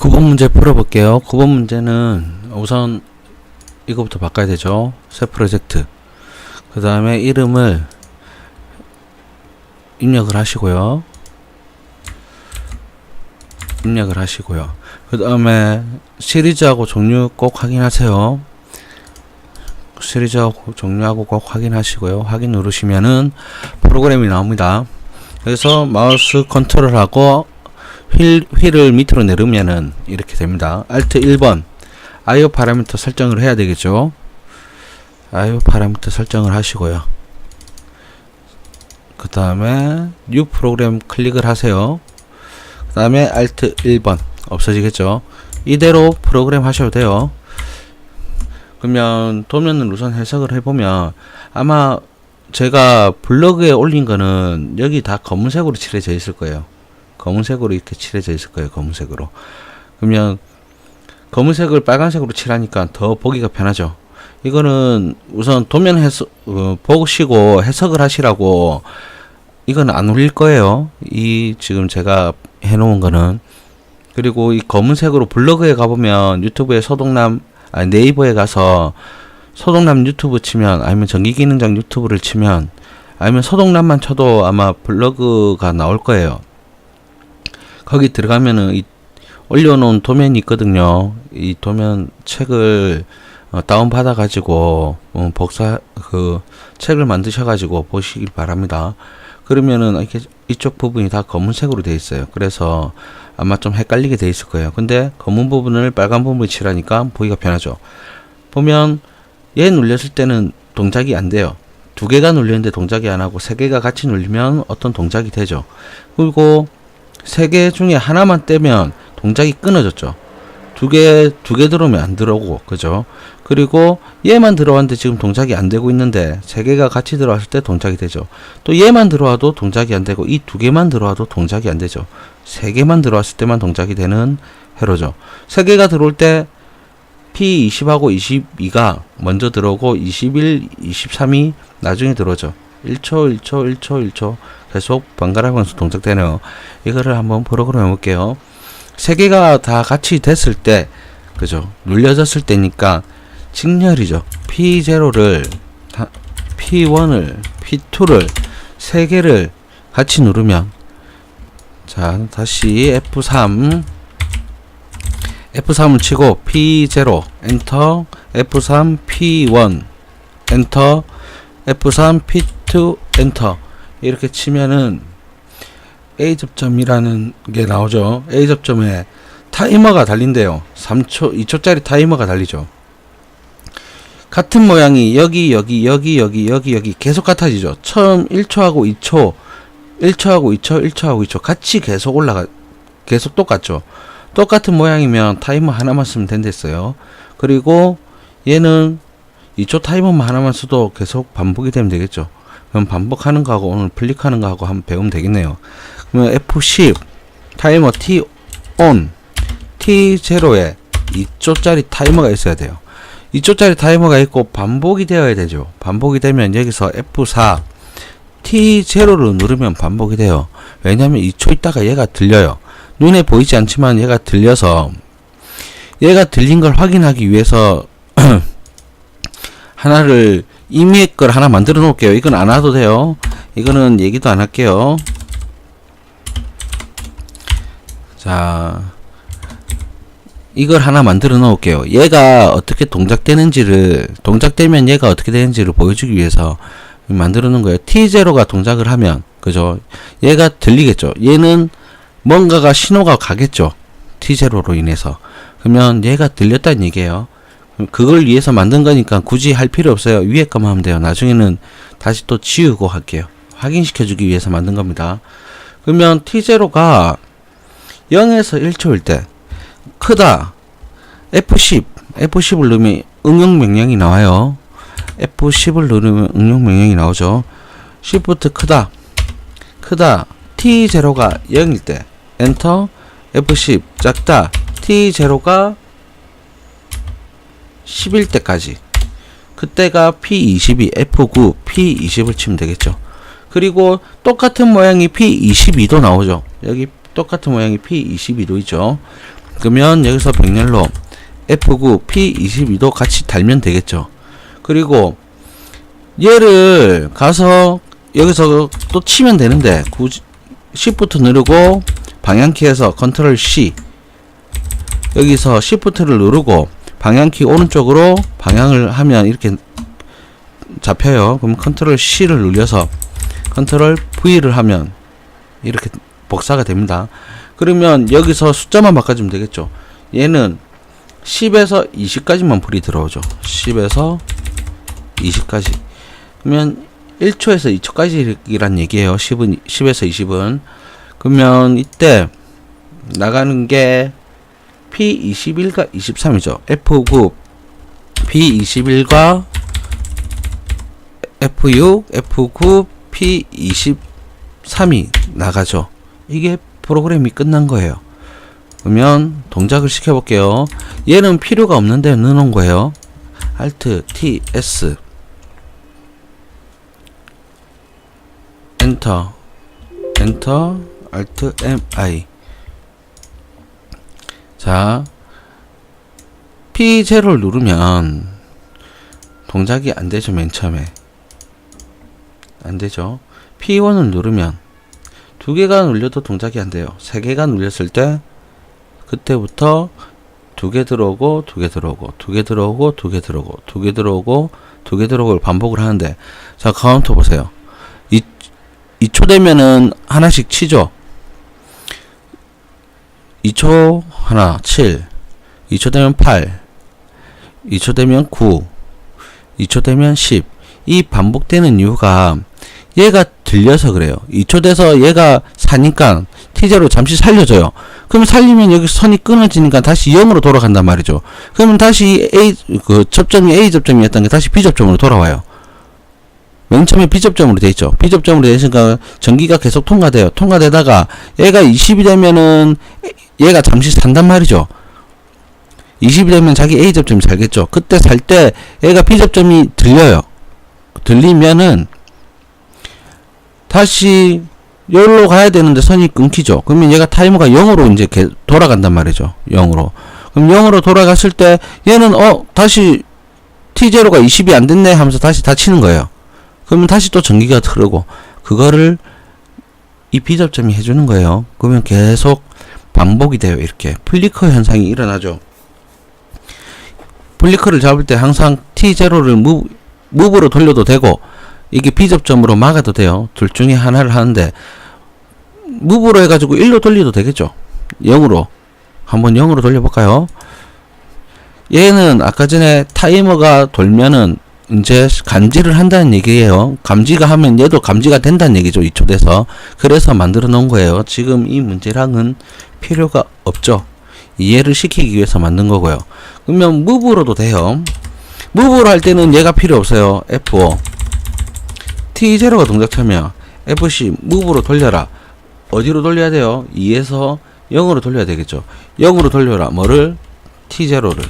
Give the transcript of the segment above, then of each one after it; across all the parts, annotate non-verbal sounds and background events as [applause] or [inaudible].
9번 문제 풀어볼게요. 9번 문제는 우선 이거부터 바꿔야 되죠. 새 프로젝트. 그 다음에 이름을 입력을 하시고요. 입력을 하시고요. 그 다음에 시리즈하고 종류 꼭 확인하세요. 시리즈하고 종류하고 꼭 확인하시고요. 확인 누르시면은 프로그램이 나옵니다. 그래서 마우스 컨트롤하고 휠, 휠을 밑으로 내리면은 이렇게 됩니다. Alt 1번 IO 파라미터 설정을 해야 되겠죠. IO 파라미터 설정을 하시고요. 그 다음에 New 프로그램 클릭을 하세요. 그 다음에 Alt 1번 없어지겠죠. 이대로 프로그램 하셔도 돼요. 그러면 도면을 우선 해석을 해보면 아마 제가 블로그에 올린 거는 여기 다 검은색으로 칠해져 있을 거예요. 검은색으로 이렇게 칠해져 있을 거예요. 검은색으로. 그러면 검은색을 빨간색으로 칠하니까 더 보기가 편하죠. 이거는 우선 도면 해석 어, 보시고 해석을 하시라고 이건 안 올릴 거예요. 이 지금 제가 해놓은 거는 그리고 이 검은색으로 블로그에 가보면 유튜브에 소동남 아니 네이버에 가서 소동남 유튜브 치면 아니면 전기기능장 유튜브를 치면 아니면 소동남만 쳐도 아마 블로그가 나올 거예요. 거기 들어가면은 이 올려놓은 도면이 있거든요. 이 도면 책을 어, 다운 받아 가지고 어, 복사 그 책을 만드셔 가지고 보시길 바랍니다. 그러면은 이렇게 이쪽 부분이 다 검은색으로 되어 있어요. 그래서 아마 좀 헷갈리게 돼 있을 거예요. 근데 검은 부분을 빨간 부분을 칠하니까 보기가 편하죠. 보면 얘 눌렸을 때는 동작이 안 돼요. 두 개가 눌렸는데 동작이 안 하고 세 개가 같이 눌리면 어떤 동작이 되죠. 그리고 세 개 중에 하나만 떼면 동작이 끊어졌죠. 두 개, 두 개 들어오면 안 들어오고, 그죠? 그리고 얘만 들어왔는데 지금 동작이 안 되고 있는데 세 개가 같이 들어왔을 때 동작이 되죠. 또 얘만 들어와도 동작이 안 되고 이 두 개만 들어와도 동작이 안 되죠. 세 개만 들어왔을 때만 동작이 되는 회로죠. 세 개가 들어올 때 P20하고 22가 먼저 들어오고 21, 23이 나중에 들어오죠. 1초, 1초, 1초, 1초 계속 번갈아가면서 동작되네요. 이거를 한번 프로그램 해볼게요. 세 개가 다 같이 됐을 때, 그죠? 눌려졌을 때니까 직렬이죠. P0를, P1을, P2를 세 개를 같이 누르면 자, 다시 F3 F3을 치고 P0 엔터 F3 P1 엔터 F3 P2 엔터 이렇게 치면은 A 접점이라는 게 나오죠. A 접점에 타이머가 달린대요. 3초, 2초짜리 타이머가 달리죠. 같은 모양이 여기, 여기, 여기, 여기, 여기, 여기 계속 같아지죠. 처음 1초하고 2초, 1초하고 2초, 1초하고 2초 같이 계속 올라가, 계속 똑같죠. 똑같은 모양이면 타이머 하나만 쓰면 된댔어요. 그리고 얘는 2초 타이머만 하나만 써도 계속 반복이 되면 되겠죠. 그럼 반복하는 거하고 오늘 플릭하는 거하고 한번 배우면 되겠네요. 그러면 F10 타이머 T ON T0에 2초짜리 타이머가 있어야 돼요. 2초짜리 타이머가 있고 반복이 되어야 되죠. 반복이 되면 여기서 F4 T0를 누르면 반복이 돼요. 왜냐면 2초 있다가 얘가 들려요. 눈에 보이지 않지만 얘가 들려서 얘가 들린 걸 확인하기 위해서 [clears throat] 하나를 이미 걸 하나 만들어 놓을게요. 이건 안 와도 돼요. 이거는 얘기도 안 할게요. 자, 이걸 하나 만들어 놓을게요. 얘가 어떻게 동작되는지를, 동작되면 얘가 어떻게 되는지를 보여주기 위해서 만들어 놓은 거예요. T0가 동작을 하면, 그죠? 얘가 들리겠죠? 얘는 뭔가가 신호가 가겠죠? T0로 인해서. 그러면 얘가 들렸다는 얘기예요. 그걸 위해서 만든 거니까 굳이 할 필요 없어요. 위에 거만 하면 돼요. 나중에는 다시 또 지우고 할게요. 확인시켜 주기 위해서 만든 겁니다. 그러면 T0가 0에서 1초일 때 크다. F10, F10을 누르면 응용 명령이 나와요. F10을 누르면 응용 명령이 나오죠. Shift 크다. 크다. T0가 0일 때 엔터 F10 작다. T0가 10일 때까지 그때가 P22, F9, P20을 치면 되겠죠. 그리고 똑같은 모양이 P22도 나오죠. 여기 똑같은 모양이 P22도 있죠. 그러면 여기서 병렬로 F9, P22도 같이 달면 되겠죠. 그리고 얘를 가서 여기서 또 치면 되는데 굳이 Shift 누르고 방향키에서 컨트롤 C 여기서 Shift를 누르고 방향키 오른쪽으로 방향을 하면 이렇게 잡혀요. 그럼 컨트롤 C를 눌려서 컨트롤 V를 하면 이렇게 복사가 됩니다. 그러면 여기서 숫자만 바꿔주면 되겠죠. 얘는 10에서 20까지만 불이 들어오죠. 10에서 20까지. 그러면 1초에서 2초까지란 얘기예요. 10은 10에서 20은. 그러면 이때 나가는 게 P21과 23이죠. F9 P21과 F6 F9 P23이 나가죠. 이게 프로그램이 끝난 거예요. 그러면 동작을 시켜볼게요. 얘는 필요가 없는데 넣어놓은 거예요. Alt T S 엔터 엔터 Alt M I 자 P0를 누르면 동작이 안 되죠 맨 처음에. 안 되죠. P1을 누르면 두 개가 눌려도 동작이 안 돼요. 세 개가 눌렸을 때 그때부터 두 개 들어오고 두 개 들어오고 두 개 들어오고 두 개 들어오고 두 개 들어오고 두 개 들어오고 반복을 하는데 자 카운터 보세요. 2, 2초 되면은 하나씩 치죠 2초 하나 7 2초 되면 8 2초 되면 9 2초 되면 10 이 반복되는 이유가 얘가 들려서 그래요. 2초 돼서 얘가 사니까 T제로 잠시 살려줘요. 그럼 살리면 여기 선이 끊어지니까 다시 0으로 돌아간단 말이죠. 그러면 다시 A 그 접점이 A 접점이었던 게 다시 B 접점으로 돌아와요. 맨 처음에 B 접점으로 돼 있죠. B 접점으로 돼 있으니까 전기가 계속 통과돼요. 통과되다가 얘가 20이 되면은 얘가 잠시 산단 말이죠. 20이 되면 자기 A 접점이 살겠죠. 그때 살 때 얘가 B 접점이 들려요. 들리면은 다시 여기로 가야 되는데 선이 끊기죠. 그러면 얘가 타이머가 0으로 이제 개- 돌아간단 말이죠. 0으로. 그럼 0으로 돌아갔을 때 얘는 어 다시 T0가 20이 안 됐네 하면서 다시 닫히는 거예요. 그러면 다시 또 전기가 흐르고 그거를 이 비접점이 해주는 거예요. 그러면 계속 반복이 돼요. 이렇게 플리커 현상이 일어나죠. 플리커를 잡을 때 항상 T0를 무, 무브로 돌려도 되고 이게 비접점으로 막아도 돼요. 둘 중에 하나를 하는데 무브로 해가지고 1로 돌려도 되겠죠. 0으로 한번 0으로 돌려볼까요? 얘는 아까 전에 타이머가 돌면은 이제 감지를 한다는 얘기예요. 감지가 하면 얘도 감지가 된다는 얘기죠. 2초 돼서. 그래서 만들어 놓은 거예요. 지금 이 문제랑은 필요가 없죠. 이해를 시키기 위해서 만든 거고요. 그러면 무브로도 돼요. 무브로 할 때는 얘가 필요 없어요. F5. T0가 동작 차면 FC 무브로 돌려라. 어디로 돌려야 돼요? 2에서 0으로 돌려야 되겠죠. 0으로 돌려라. 뭐를? T0를.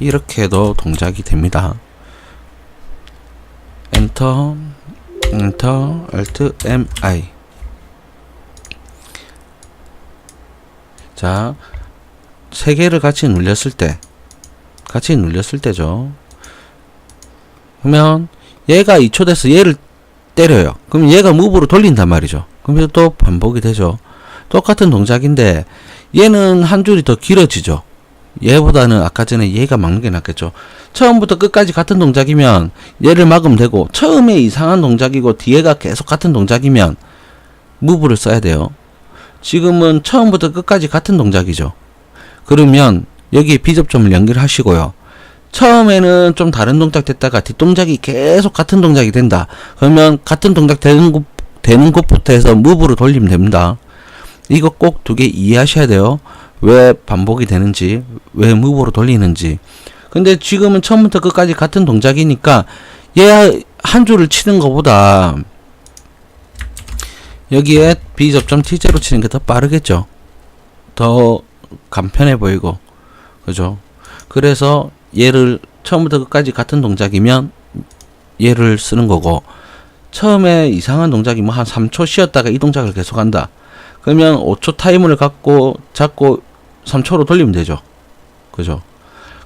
이렇게 해도 동작이 됩니다. 엔터 엔터 알트 M I 자, 세 개를 같이 눌렸을 때 같이 눌렸을 때죠. 그러면 얘가 2초 돼서 얘를 때려요. 그럼 얘가 무브로 돌린단 말이죠. 그러면 또 반복이 되죠. 똑같은 동작인데 얘는 한 줄이 더 길어지죠. 얘보다는 아까 전에 얘가 막는 게 낫겠죠. 처음부터 끝까지 같은 동작이면 얘를 막으면 되고 처음에 이상한 동작이고 뒤에가 계속 같은 동작이면 무브를 써야 돼요. 지금은 처음부터 끝까지 같은 동작이죠. 그러면 여기에 비접점을 연결하시고요. 처음에는 좀 다른 동작 됐다가 뒷동작이 계속 같은 동작이 된다. 그러면 같은 동작 되는 곳, 되는 곳부터 해서 무브로 돌리면 됩니다. 이거 꼭 두 개 이해하셔야 돼요. 왜 반복이 되는지, 왜 무브로 돌리는지. 근데 지금은 처음부터 끝까지 같은 동작이니까 얘 한 줄을 치는 것보다 여기에 B접점 T제로 치는 게 더 빠르겠죠. 더 간편해 보이고. 그죠? 그래서 얘를 처음부터 끝까지 같은 동작이면 얘를 쓰는 거고 처음에 이상한 동작이 뭐 한 3초 쉬었다가 이 동작을 계속 한다. 그러면 5초 타이머를 갖고 잡고 3초로 돌리면 되죠. 그죠?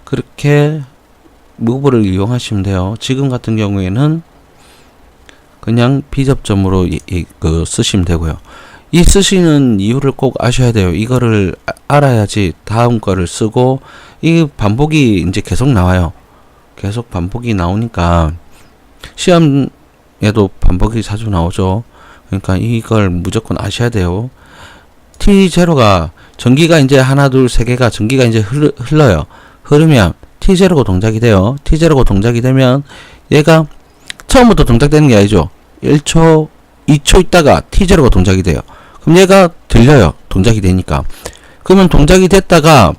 그렇게 무브를 이용하시면 돼요. 지금 같은 경우에는 그냥 비접점으로 이, 이, 그 쓰시면 되고요. 이 쓰시는 이유를 꼭 아셔야 돼요. 이거를 아- 알아야지 다음 거를 쓰고 이 반복이 이제 계속 나와요. 계속 반복이 나오니까 시험에도 반복이 자주 나오죠. 그러니까 이걸 무조건 아셔야 돼요. T0가 전기가 이제 하나 둘 세 개가 전기가 이제 흘러, 흘러요. 흐르면 T0가 동작이 돼요. T0가 동작이 되면 얘가 처음부터 동작되는 게 아니죠. 1초, 2초 있다가 T0가 동작이 돼요. 그럼 얘가 들려요. 동작이 되니까. 그러면 동작이 됐다가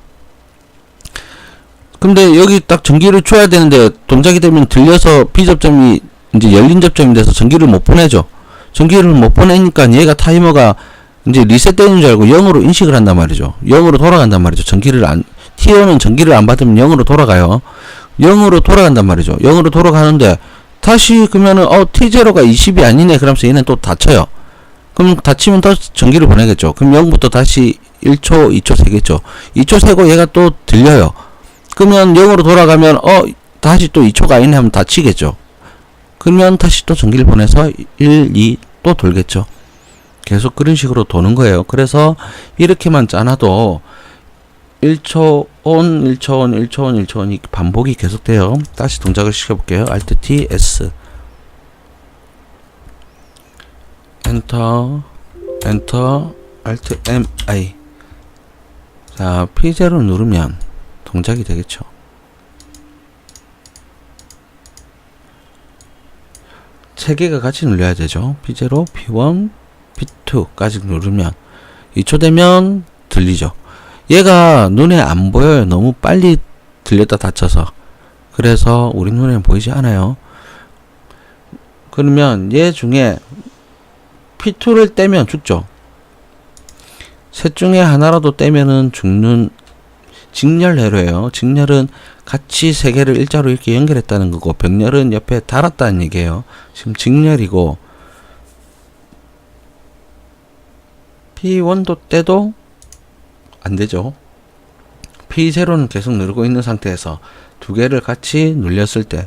근데 여기 딱 전기를 줘야 되는데 동작이 되면 들려서 B접점이 이제 열린 접점이 돼서 전기를 못 보내죠. 전기를 못 보내니까 얘가 타이머가 이제 리셋되는 줄 알고 0으로 인식을 한단 말이죠. 0으로 돌아간단 말이죠. 전기를 안, T1은 전기를 안 받으면 0으로 돌아가요. 0으로 돌아간단 말이죠. 0으로 돌아가는데 다시 그러면은 어 T0가 20이 아니네. 그러면서 얘는 또 닫혀요. 그럼 닫히면 더 전기를 보내겠죠. 그럼 0부터 다시 1초, 2초 세겠죠. 2초 세고 얘가 또 들려요. 그러면 0으로 돌아가면 어 다시 또 2초가 아니네 하면 닫히겠죠. 그러면 다시 또 전기를 보내서 1, 2 또 돌겠죠. 계속 그런 식으로 도는 거예요. 그래서 이렇게만 짜놔도 1초 온, 1초 온, 1초 온, 1초 온이 반복이 계속돼요. 다시 동작을 시켜볼게요. Alt T S 엔터 엔터 Alt M I 자 P0 누르면 동작이 되겠죠. 세 개가 같이 눌려야 되죠. P0, P1, P2까지 누르면 2초 되면 들리죠. 얘가 눈에 안 보여요. 너무 빨리 들렸다 닫혀서. 그래서 우리 눈에 보이지 않아요. 그러면 얘 중에 P2를 떼면 죽죠. 셋 중에 하나라도 떼면은 죽는 직렬회로예요. 직렬은 같이 세 개를 일자로 이렇게 연결했다는 거고 병렬은 옆에 달았다는 얘기예요. 지금 직렬이고 P1도 떼도 안 되죠. P0는 계속 누르고 있는 상태에서 두 개를 같이 눌렸을 때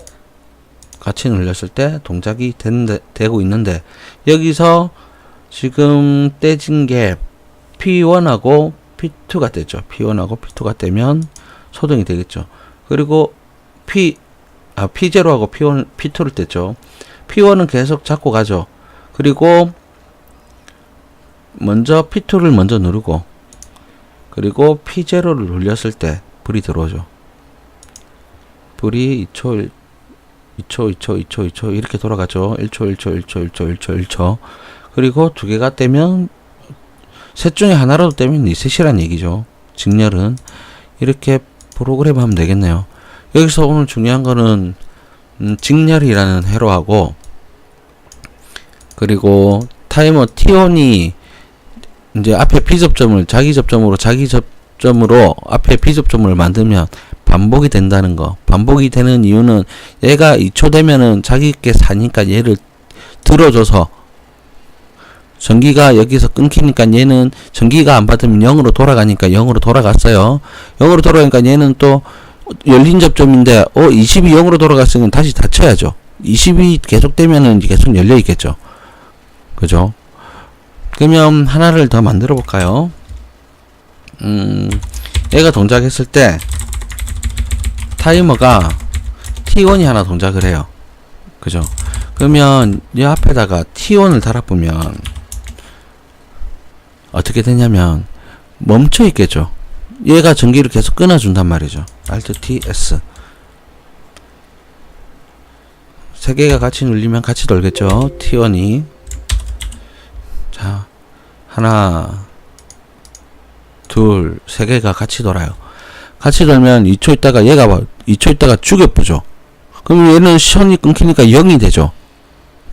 같이 눌렸을 때 동작이 되는데, 되고 있는데 여기서 지금 떼진 게 P1하고 P2가 되죠. P1하고 P2가 되면 소등이 되겠죠. 그리고 P 아 P0하고 P1 P2를 뗐죠. P1은 계속 잡고 가죠. 그리고 먼저 P2를 먼저 누르고 그리고 P0를 눌렸을 때 불이 들어오죠. 불이 2초 2초 2초 2초 2초 이렇게 돌아가죠. 1초 1초 1초 1초 1초 1초 그리고 두 개가 떼면 셋 중에 하나라도 떼면 리셋이란 얘기죠. 직렬은 이렇게 프로그램 하면 되겠네요. 여기서 오늘 중요한 거는 음, 직렬이라는 회로하고 그리고 타이머 T1이 이제 앞에 B접점을 자기 접점으로 자기 접점으로 앞에 B접점을 만들면 반복이 된다는 거. 반복이 되는 이유는 얘가 2초 되면은 자기께 사니까 얘를 들어줘서 전기가 여기서 끊기니까 얘는 전기가 안 받으면 0으로 돌아가니까 0으로 돌아갔어요. 0으로 돌아가니까 얘는 또 열린 접점인데 어 20이 0으로 돌아갔으면 다시 닫혀야죠. 20이 계속되면은 계속 열려 있겠죠. 그죠? 그러면 하나를 더 만들어 볼까요? 음, 얘가 동작했을 때 타이머가 T1이 하나 동작을 해요. 그죠? 그러면 이 앞에다가 T1을 달아보면 어떻게 되냐면 멈춰 있겠죠. 얘가 전기를 계속 끊어준단 말이죠. Alt T S 세 개가 같이 눌리면 같이 돌겠죠. T1이 자 하나 둘 세 개가 같이 돌아요. 같이 돌면 2초 있다가 얘가 봐 2초 있다가 죽여보죠. 그럼 얘는 시선이 끊기니까 0이 되죠.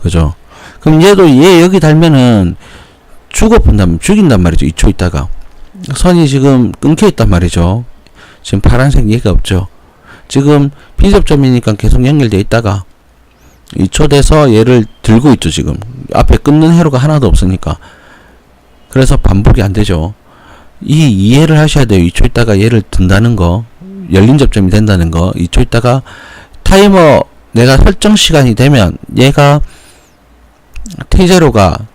그죠? 그럼 얘도 얘 여기 달면은 죽어본다면 죽인단 말이죠. 2초 있다가 선이 지금 끊겨 있단 말이죠. 지금 파란색 얘가 없죠. 지금 비접점이니까 계속 연결돼 있다가 2초 돼서 얘를 들고 있죠. 지금 앞에 끊는 회로가 하나도 없으니까 그래서 반복이 안 되죠. 이 이해를 하셔야 돼요. 2초 있다가 얘를 든다는 거, 열린 접점이 된다는 거, 2초 있다가 타이머 내가 설정 시간이 되면 얘가 T0가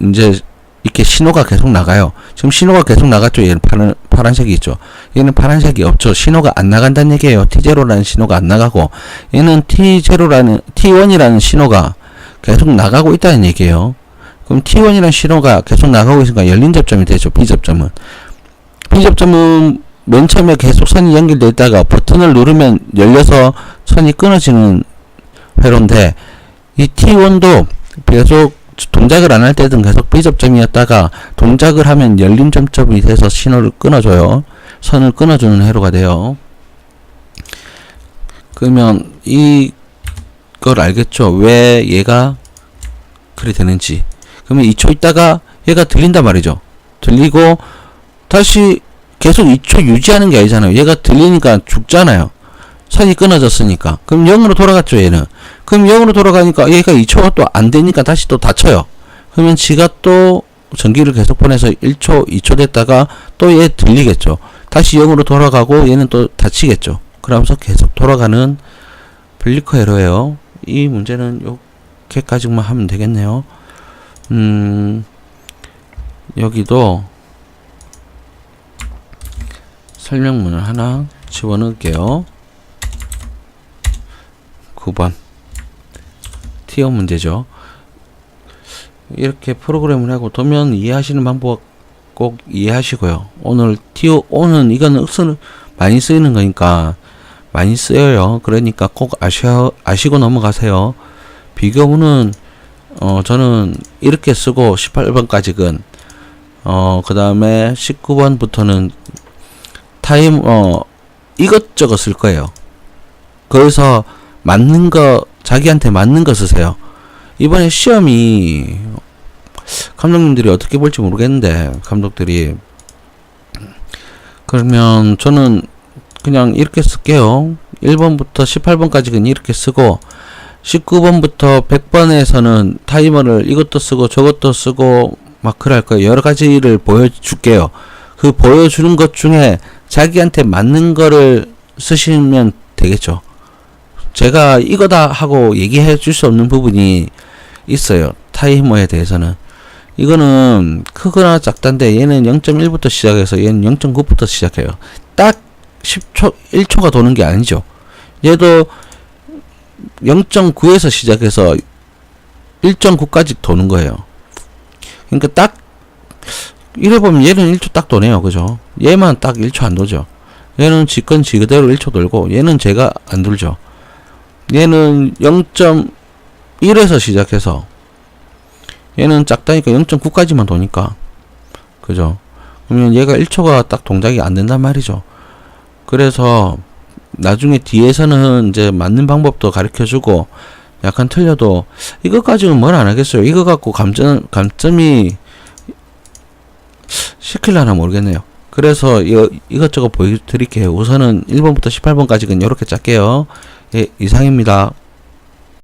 이제 이렇게 신호가 계속 나가요. 지금 신호가 계속 나갔죠. 얘는 파란, 파란색이 있죠. 얘는 파란색이 없죠. 신호가 안 나간다는 얘기예요. T0라는 신호가 안 나가고 얘는 T0라는 T1이라는 신호가 계속 나가고 있다는 얘기예요. 그럼 T1이라는 신호가 계속 나가고 있으니까 열린 접점이 되죠. B 접점은. B 접점은 맨 처음에 계속 선이 연결되어 있다가 버튼을 누르면 열려서 선이 끊어지는 회로인데 이 T1도 계속 동작을 안 할 때든 계속 B 접점이었다가 동작을 하면 열린 점점이 돼서 신호를 끊어줘요. 선을 끊어주는 회로가 돼요. 그러면 이걸 알겠죠? 왜 얘가 그리 되는지. 그러면 2초 있다가 얘가 들린단 말이죠. 들리고 다시 계속 2초 유지하는 게 아니잖아요. 얘가 들리니까 죽잖아요. 선이 끊어졌으니까. 그럼 0으로 돌아갔죠, 얘는. 그럼 0으로 돌아가니까 얘가 2초가 또안 되니까 다시 또 닫혀요. 그러면 지가 또 전기를 계속 보내서 1초, 2초 됐다가 또 얘 들리겠죠. 다시 0으로 돌아가고 얘는 또 닫히겠죠. 그러면서 계속 돌아가는 블리커 에러예요. 이 문제는 이렇게까지만 하면 되겠네요. 음, 여기도 설명문을 하나 집어넣을게요. 9번. 티어 문제죠. 이렇게 프로그램을 하고 도면 이해하시는 방법 꼭 이해하시고요. 오늘 티어 오는 이거는 쓰는 많이 쓰이는 거니까 많이 쓰여요. 그러니까 꼭 아셔 아시고 넘어가세요. 비교문은 어 저는 이렇게 쓰고 18번까지는 어 그 다음에 19번부터는 타임 어 이것저것 쓸 거예요. 거기서 맞는 거 자기한테 맞는 거 쓰세요. 이번에 시험이 감독님들이 어떻게 볼지 모르겠는데 감독들이 그러면 저는 그냥 이렇게 쓸게요. 1번부터 18번까지는 이렇게 쓰고 19번부터 100번에서는 타이머를 이것도 쓰고 저것도 쓰고 막 그럴 거예요. 여러 가지를 보여줄게요. 그 보여주는 것 중에 자기한테 맞는 거를 쓰시면 되겠죠. 제가 이거다 하고 얘기해 줄 수 없는 부분이 있어요. 타이머에 대해서는. 이거는 크거나 작단데 얘는 0.1부터 시작해서 얘는 0.9부터 시작해요. 딱 10초, 1초가 도는 게 아니죠. 얘도 0.9에서 시작해서 1.9까지 도는 거예요. 그러니까 딱 이래 보면 얘는 1초 딱 도네요. 그죠? 얘만 딱 1초 안 도죠. 얘는 지건 지그대로 1초 돌고 얘는 제가 안 돌죠. 얘는 0.1에서 시작해서 얘는 작다니까 0.9까지만 도니까 그죠? 그러면 얘가 1초가 딱 동작이 안 된단 말이죠. 그래서 나중에 뒤에서는 이제 맞는 방법도 가르쳐 주고 약간 틀려도 이것까지는 뭘 안 하겠어요. 이거 갖고 감점 감점이 시킬라나 모르겠네요. 그래서 이거 이것저것 보여드릴게요. 우선은 1번부터 18번까지는 이렇게 짤게요. 예, 이상입니다.